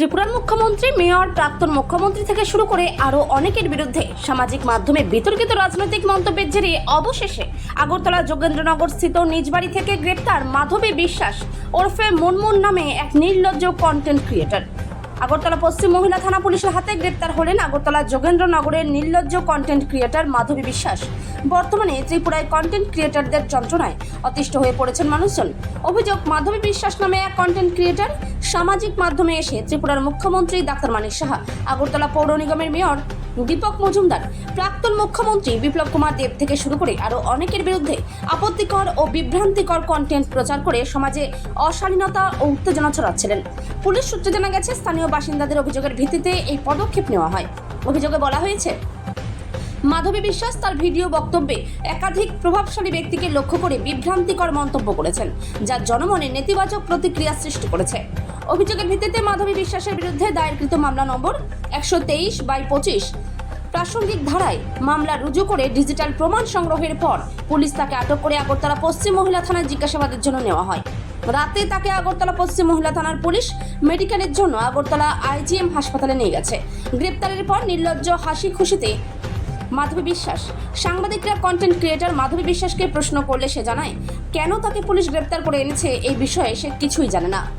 ত্রিপুরার মুখ্যমন্ত্রী, মেয়র, প্রাক্তন মুখ্যমন্ত্রী থেকে শুরু করে আরও অনেকের বিরুদ্ধে সামাজিক মাধ্যমে বিতর্কিত রাজনৈতিক মন্তব্যের জেরে অবশেষে আগরতলা যোগেন্দ্রনগর স্থিত নিজ বাড়ি থেকে গ্রেপ্তার মাধবী বিশ্বাস ওরফে মুনমুন নামে এক নির্লজ্জ কন্টেন্ট ক্রিয়েটর আগরতলা পশ্চিম মহিলা থানা পুলিশের হাতে গ্রেপ্তার হলেন আগরতলা যোগেন্দ্রনগরের নির্লজ্জ কন্টেন্ট ক্রিয়েটার মাধবী বিশ্বাস। বর্তমানে ত্রিপুরায় কন্টেন্ট ক্রিয়েটারদের যন্ত্রণায় অতিষ্ঠ হয়ে পড়েছেন মানুষজন। অভিযোগ, মাধবী বিশ্বাস নামে এক কন্টেন্ট ক্রিয়েটার সামাজিক মাধ্যমে এসে ত্রিপুরার মুখ্যমন্ত্রী ডাক্তার মানিক সাহা, আগরতলা পৌর নিগমের মেয়র দীপক মজুমদার। প্রাক্তন মুখ্যমন্ত্রী বিপ্লব কুমার দেব থেকে শুরু করে আরও অনেকের বিরুদ্ধে আপত্তিকর ও বিভ্রান্তিকর কন্টেন্ট প্রচার করে সমাজে অশালীনতা ও উত্তেজনা ছড়াচ্ছিলেন। পুলিশ সূত্রে জানা গেছে, স্থানীয় বাসিন্দাদের অভিযোগের ভিত্তিতে এই পদক্ষেপ নেওয়া হয়। অভিযোগে বলা হয়েছে, মাধবী বিশ্বাস তার ভিডিও বক্তব্যে একাধিক প্রভাবশালী ব্যক্তিকে লক্ষ্য করে বিভ্রান্তিকর মন্তব্য করেছেন যা জনমনে নেতিবাচক প্রতিক্রিয়া সৃষ্টি করেছে। অভিযোগের ভিত্তিতে মাধবী বিশ্বাসের বিরুদ্ধে দায়েরকৃত মামলা নম্বর একশো তেইশ বাই পঁচিশ। প্রাসঙ্গিক ধারায় মামলা রুজু করে ডিজিটাল প্রমাণ সংগ্রহের পর পুলিশ তাকে আটক করে আগরতলা পশ্চিম মহিলা থানায় জিজ্ঞাসাবাদের জন্য নেওয়া হয়। রাতে তাকে আগরতলা পশ্চিম মহিলা থানার পুলিশ মেডিকেলের জন্য আগরতলা আইজিএম হাসপাতালে নিয়ে গেছে। গ্রেপ্তারের পর নির্লজ্জ হাসি খুশিতে মাধবী বিশ্বাস, সাংবাদিকরা কন্টেন্ট ক্রিয়েটর মাধবী বিশ্বাসকে প্রশ্ন করলে সে জানায়, কেন তাকে পুলিশ গ্রেপ্তার করে এনেছে? এই বিষয়ে সে কিছুই জানে না।